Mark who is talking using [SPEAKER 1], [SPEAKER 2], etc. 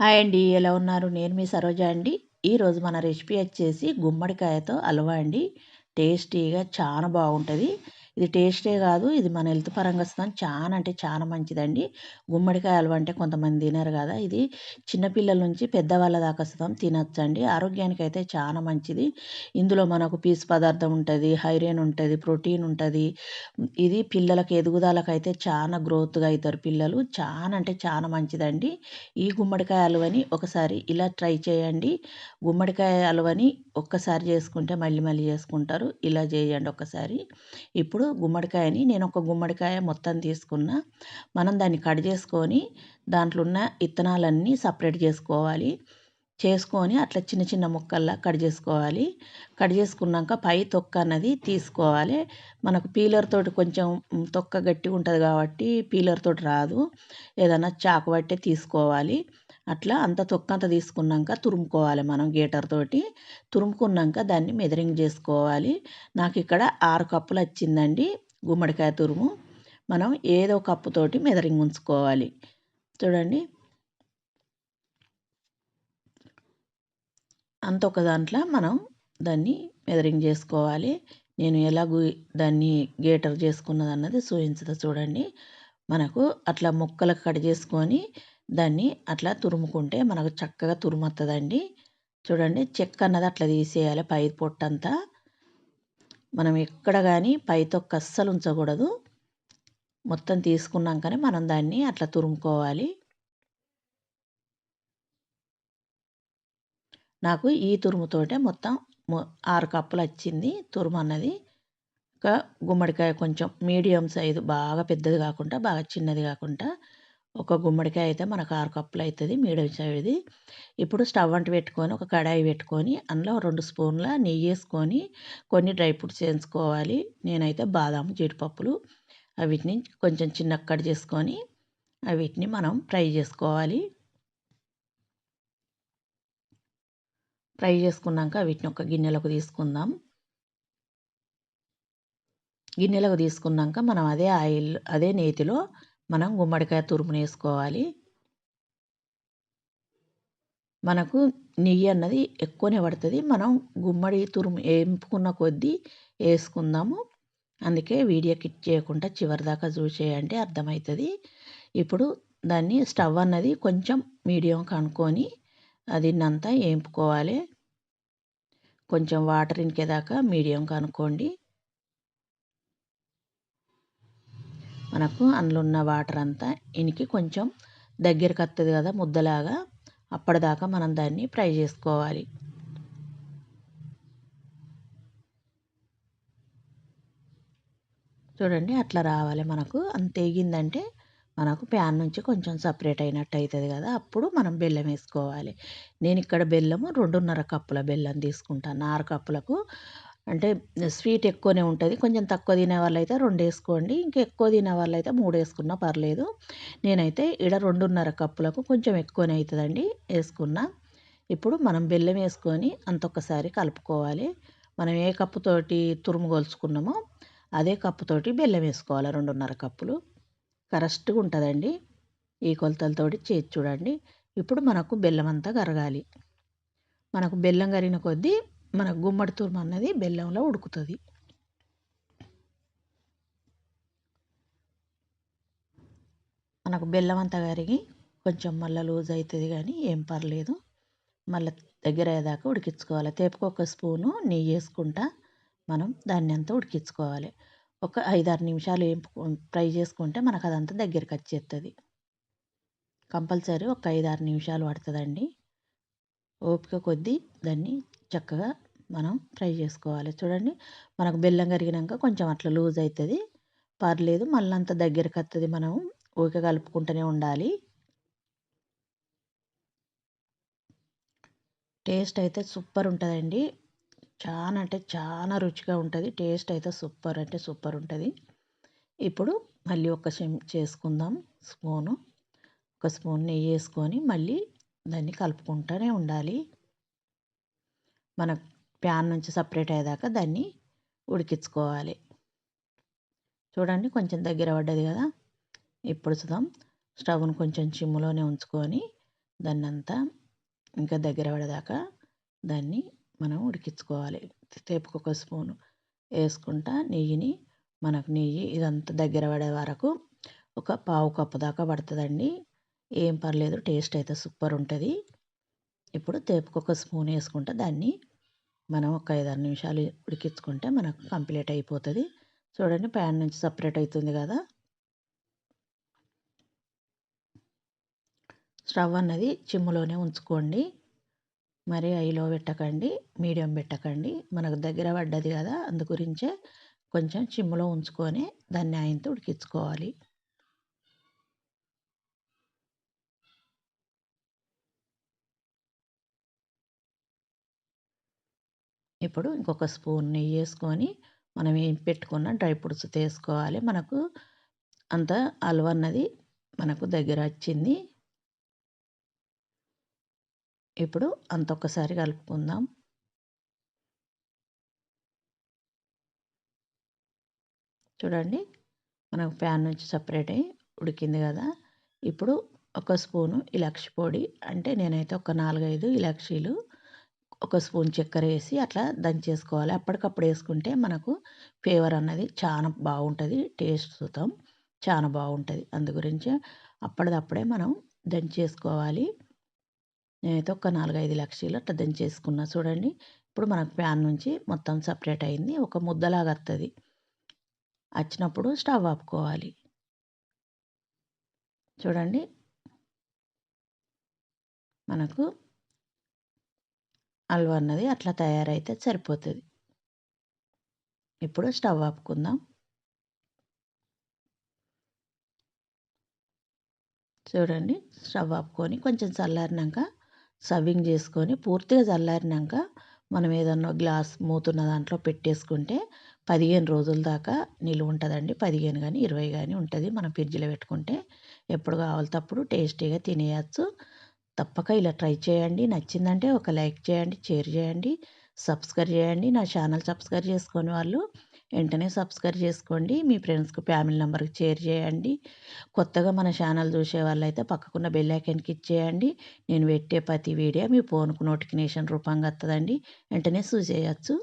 [SPEAKER 1] Hi అండి ఎలా ఉన్నారు? నేను మీ సరోజ అండి. ఈరోజు మన రెసిపీ వచ్చేసి గుమ్మడికాయతో హల్వా అండి. టేస్టీగా చాలా బాగుంటుంది. ఇది టేస్టే కాదు ఇది మన హెల్త్ పరంగా వస్తుంది చాలా అంటే చాలా మంచిదండి. గుమ్మడికాయ హల్వా అంటే కొంతమంది తినరు కదా ఇది చిన్నపిల్లల నుంచి పెద్దవాళ్ళ దాకా వస్తాం తినచ్చండి. ఆరోగ్యానికి అయితే చాలా మంచిది. ఇందులో మనకు పీసు పదార్థం ఉంటుంది హైరేన్ ఉంటుంది ప్రోటీన్ ఉంటుంది. ఇది పిల్లలకి ఎదుగుదలకు అయితే చాలా గ్రోత్గా అవుతారు పిల్లలు. చాలా అంటే చాలా మంచిదండి. ఈ గుమ్మడికాయ హల్వని ఒకసారి ఇలా ట్రై చేయండి. గుమ్మడికాయ హల్వని ఒక్కసారి చేసుకుంటే మళ్ళీ మళ్ళీ చేసుకుంటారు. ఇలా చేయండి ఒక్కసారి. ఇప్పుడు గుమ్మడికాయని నేను ఒక గుమ్మడికాయ మొత్తం తీసుకున్న. మనం దాన్ని కట్ చేసుకొని దాంట్లో ఉన్న ఇత్తనాలన్నీ సపరేట్ చేసుకోవాలి. చేసుకొని అట్లా చిన్న చిన్న ముక్కల్లా కట్ చేసుకోవాలి. కట్ చేసుకున్నాక పై తొక్క అన్నది తీసుకోవాలి. మనకు పీలర్ తోటి కొంచెం తొక్క గట్టిగా ఉంటుంది కాబట్టి పీలర్ తోటి రాదు. ఏదైనా చాకు పట్టే తీసుకోవాలి. అట్లా అంత తొక్క అంత తీసుకున్నాక తురుముకోవాలి మనం గేటర్ తోటి. తురుముకున్నాక దాన్ని మెదరింగ్ చేసుకోవాలి. నాకు ఇక్కడ ఆరు కప్పులు వచ్చిందండి గుమ్మడికాయ తురుము. మనం ఏదో కప్పుతోటి మెదరింగ్ ఉంచుకోవాలి. చూడండి. అంత ఒక దాంట్లో మనం దాన్ని మెదరింగ్ చేసుకోవాలి. నేను ఎలా దాన్ని గేటర్ చేసుకున్నది అన్నది చూపించదు చూడండి. మనకు అట్లా ముక్కలు కట్ చేసుకొని దాన్ని అట్లా తురుముకుంటే మనకు చక్కగా తురుమత్తదండి. చూడండి చెక్క అన్నది అట్లా తీసేయాలి పై పొట్టంతా. మనం ఎక్కడ కానీ పై తొక్క అస్సలు ఉంచకూడదు. మొత్తం తీసుకున్నాకనే మనం దాన్ని అట్లా తురుముకోవాలి. నాకు ఈ తురుముతోటే మొత్తం ఆరు కప్పులు వచ్చింది తురుము అన్నది ఒక గుమ్మడికాయ కొంచెం మీడియం సైజు బాగా పెద్దది కాకుండా బాగా చిన్నది కాకుండా ఒక గుమ్మడికాయ అయితే మనకు ఆరు కప్పులు అవుతుంది మీడియం సైజుది. ఇప్పుడు స్టవ్ అంటు పెట్టుకొని ఒక కడాయి పెట్టుకొని అందులో రెండు స్పూన్ల నెయ్యి వేసుకొని కొన్ని డ్రై ఫ్రూట్స్ వేసుకోవాలి నేనైతే బాదాము జీడిపప్పులు వీటిని కొంచెం చిన్న కట్ చేసుకొని వీటిని మనం ఫ్రై చేసుకోవాలి. ఫ్రై చేసుకున్నాక వీటిని ఒక గిన్నెలకు తీసుకుందాం. గిన్నెలకు తీసుకున్నాక మనం అదే ఆయిల్ అదే నేతిలో మనం గుమ్మడికాయ తురుమును వేసుకోవాలి మనకు నెయ్యి అన్నది ఎక్కువనే పడుతుంది. మనం గుమ్మడి తురుము ఎంపుకున్న కొద్దీ వేసుకుందాము. అందుకే వీడియో కిట్ చేయకుండా చివరి దాకా చూసేయండి అర్థమవుతుంది. ఇప్పుడు దాన్ని స్టవ్ అన్నది కొంచెం మీడియం కనుక్కొని అది అంతా వేపుకోవాలి కొంచెం వాటర్ ఇంకేదాకా మీడియం కనుక్కోండి. మనకు అందులో ఉన్న వాటర్ అంతా ఇనికి కొంచెం దగ్గరికి వస్తుంది కదా ముద్దలాగా. అప్పటిదాకా మనం దాన్ని ఫ్రై చేసుకోవాలి. చూడండి అట్లా రావాలి మనకు. అంత ఎగిందంటే మనకు ప్యాన్ నుంచి కొంచెం సపరేట్ అయినట్టు అవుతుంది కదా అప్పుడు మనం బెల్లం వేసుకోవాలి. నేను ఇక్కడ బెల్లము రెండున్నర కప్పుల బెల్లం తీసుకుంటాను. ఆరు కప్పులకు అంటే స్వీట్ ఎక్కువనే ఉంటుంది. కొంచెం తక్కువ తినే వాళ్ళు అయితే రెండు వేసుకోండి ఇంకా ఎక్కువ తినే వాళ్ళు అయితే మూడు వేసుకున్నా పర్లేదు. నేనైతే ఈడ రెండున్నర కప్పులకు కొంచెం ఎక్కువనే అవుతుందండి వేసుకున్నా. ఇప్పుడు మనం బెల్లం వేసుకొని అంతొక్కసారి కలుపుకోవాలి. మనం ఏ కప్పుతోటి తురుము కొలుచుకున్నామో అదే కప్పుతోటి బెల్లం వేసుకోవాలి రెండున్నర కప్పులు. కరెక్ట్గా ఉంటుందండి. ఈ కొలతలతోటి చేసి చూడండి. ఇప్పుడు మనకు బెల్లం అంతా కరగాలి. మనకు బెల్లం కరిగిన కొద్దీ మన గుమ్మడి తురుము అన్నది బెల్లంలో ఉడుకుతుంది. మనకు బెల్లం అంతా కరిగి కొంచెం మళ్ళీ లూజ్ అవుతుంది కానీ ఏం పర్లేదు. మళ్ళీ దగ్గర అయ్యేదాకా ఉడికించుకోవాలి. తేపుకు ఒక స్పూను నెయ్యి వేసుకుంటా మనం దాన్ని అంతా ఉడికించుకోవాలి. ఒక ఐదారు నిమిషాలు ఏంపు ఫ్రై చేసుకుంటే మనకు అదంతా దగ్గరికి వచ్చేస్తుంది కంపల్సరీ ఒక ఐదారు నిమిషాలు పడుతుందండి. ఓపిక కొద్దీ దాన్ని చక్కగా మనం ఫ్రై చేసుకోవాలి. చూడండి మనకు బెల్లం కరిగినాక కొంచెం అట్లా లూజ్ అవుతుంది పర్లేదు మళ్ళీ అంత దగ్గరకు వస్తుంది మనం ఊరికే కలుపుకుంటూనే ఉండాలి. టేస్ట్ అయితే సూపర్ ఉంటుందండి. చాలా అంటే చాలా రుచిగా ఉంటుంది. టేస్ట్ అయితే సూపర్ అంటే సూపర్ ఉంటుంది. ఇప్పుడు మళ్ళీ ఒక చేసుకుందాం. స్పూను. ఒక స్పూన్ నెయ్యి వేసుకొని మళ్ళీ దాన్ని కలుపుకుంటూనే ఉండాలి. మన ప్యాన్ నుంచి సపరేట్ అయ్యేదాకా దాన్ని ఉడికించుకోవాలి. చూడండి కొంచెం దగ్గర పడ్డది కదా? ఇప్పుడు చూద్దాం. స్టవ్ను కొంచెం చిమ్ములోనే ఉంచుకొని దాన్ని అంతా ఇంకా దగ్గర పడేదాకా దాన్ని మనం ఉడికించుకోవాలి. తేపుకు ఒక స్పూను వేసుకుంటా నెయ్యిని మనకు నెయ్యి ఇదంతా దగ్గర పడే వరకు ఒక పావు కప్పు దాకా పడుతుందండి. ఏం పర్లేదు టేస్ట్ అయితే సూపర్ ఉంటుంది. ఇప్పుడు తేపుకు ఒక స్పూన్ వేసుకుంటా దాన్ని మనం ఒక ఐదారు నిమిషాలు ఉడికించుకుంటే మనకు కంప్లీట్ అయిపోతుంది. చూడండి ప్యాన్ నుంచి సపరేట్ అవుతుంది కదా. స్టవ్ అన్నది చిమ్ములోనే ఉంచుకోండి. మరి ఐలో పెట్టకండి మీడియం పెట్టకండి. మనకు దగ్గర పడ్డది కదా అందు గురించే కొంచెం చిమ్ములో ఉంచుకొని దాన్ని ఆయనతో ఉడికించుకోవాలి. ఇప్పుడు ఇంకొక స్పూన్ నెయ్యి వేసుకొని మనం ఏం పెట్టుకున్న డ్రై ఫ్రూట్స్ తీసుకోవాలి మనకు అంత హల్వా అన్నది మనకు దగ్గర వచ్చింది. ఇప్పుడు అంత ఒక్కసారి కలుపుకుందాం. చూడండి మనకు ప్యాన్ నుంచి సపరేట్ అయ్యి ఉడికింది కదా. ఇప్పుడు ఒక స్పూను ఇలాక్షి పొడి అంటే నేనైతే ఒక నాలుగైదు ఇలాక్షీలు ఒక స్పూన్ చక్కెర వేసి అట్లా దంచేసుకోవాలి. అప్పటికప్పుడు వేసుకుంటే మనకు ఫ్లేవర్ అన్నది చాలా బాగుంటుంది. టేస్ట్ చూద్దాం. చాలా బాగుంటుంది. అందు గురించి అప్పటిదప్పుడే మనం దంచేసుకోవాలి. నేనైతే ఒక నాలుగైదు లక్షలు అట్లా దంచేసుకున్నా. చూడండి. ఇప్పుడు మనకు ప్యాన్ నుంచి మొత్తం సపరేట్ అయింది. ఒక ముద్దలాగా వస్తుంది వచ్చినప్పుడు స్టవ్ ఆపుకోవాలి. చూడండి. మనకు హల్వా అన్నది అట్లా తయారైతే సరిపోతుంది. ఇప్పుడు స్టవ్ ఆపుకుందాం. చూడండి స్టవ్ ఆపుకొని కొంచెం చల్లారినాక సర్వింగ్ చేసుకొని పూర్తిగా చల్లారినాక మనం ఏదన్నా గ్లాస్ మూతున్న దాంట్లో పెట్టేసుకుంటే పదిహేను రోజుల దాకా నిలువ ఉంటుందండి. పదిహేను కానీ ఇరవై కానీ ఉంటుంది. మనం ఫ్రిడ్జ్లో పెట్టుకుంటే ఎప్పుడు కావాలి తప్పుడు టేస్టీగా తినేయచ్చు. తప్పక ఇలా ట్రై చేయండి. నచ్చిందంటే ఒక లైక్ చేయండి షేర్ చేయండి సబ్స్క్రైబ్ చేయండి. నా ఛానల్ సబ్స్క్రైబ్ చేసుకొని వాళ్ళు వెంటనే సబ్స్క్రైబ్ చేసుకోండి. మీ ఫ్రెండ్స్కి ఫ్యామిలీ నెంబర్కి షేర్ చేయండి. కొత్తగా మన ఛానల్ చూసే వాళ్ళైతే పక్కకున్న బెల్ ఐకాన్కి ఇచ్చేయండి. నేను పెట్టే ప్రతి వీడియో మీ ఫోన్కు నోటిఫికేషన్ రూపంగా వస్తుందండి వెంటనే చూసేయచ్చు.